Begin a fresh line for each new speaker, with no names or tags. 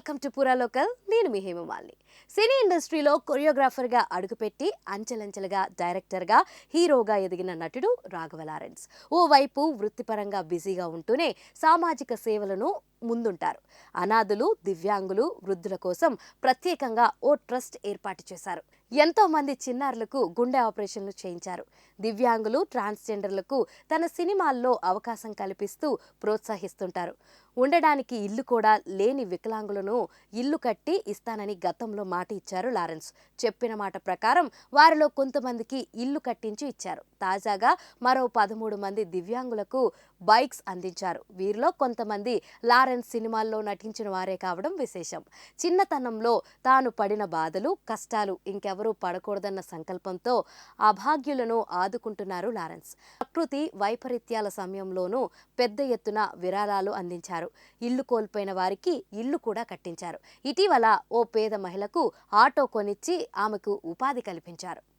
To పురా local నేను మీ హేమమాలిని. సినీ ఇండస్ట్రీలో కొరియోగ్రాఫర్గా అడుగుపెట్టి అంచెలంచెలుగా డైరెక్టర్గా హీరోగా ఎదిగిన నటుడు రాఘవ లారెన్స్. ఓవైపు వృత్తిపరంగా బిజీగా ఉంటూనే సామాజిక సేవలను ముందుంటారు. అనాథులు దివ్యాంగులు వృద్ధుల కోసం ప్రత్యేకంగా ఓ ట్రస్ట్ ఏర్పాటు చేశారు. ఎంతో మంది చిన్నారులకు గుండె ఆపరేషన్లు చేయించారు. దివ్యాంగులు ట్రాన్స్జెండర్లకు తన సినిమాల్లో అవకాశం కల్పిస్తూ ప్రోత్సహిస్తుంటారు. ఉండడానికి ఇల్లు కూడా లేని వికలాంగులను ఇల్లు కట్టి ఇస్తానని గతంలో మాట ఇచ్చారు లారెన్స్. చెప్పిన మాట ప్రకారం వారిలో కొంతమందికి ఇల్లు కట్టించి ఇచ్చారు. తాజాగా మరో పదమూడు మంది దివ్యాంగులకు బైక్స్ అందించారు. వీరిలో కొంతమంది లారెన్స్ సినిమాల్లో నటించిన వారే కావడం విశేషం. చిన్నతనంలో తాను పడిన బాధలు కష్టాలు ఇంకెవరూ పడకూడదన్న సంకల్పంతో అభాగ్యులను ఆదుకుంటున్నారు లారెన్స్. ప్రకృతి వైపరీత్యాల సమయంలోనూ పెద్ద ఎత్తున విరాళాలు అందించారు. ఇల్లు కోల్పోయిన వారికి ఇల్లు కూడా కట్టించారు. ఇటీవల ఓ పేద మహిళకు ఆటో కొనిచ్చి ఆమెకు ఉపాధి కల్పించారు.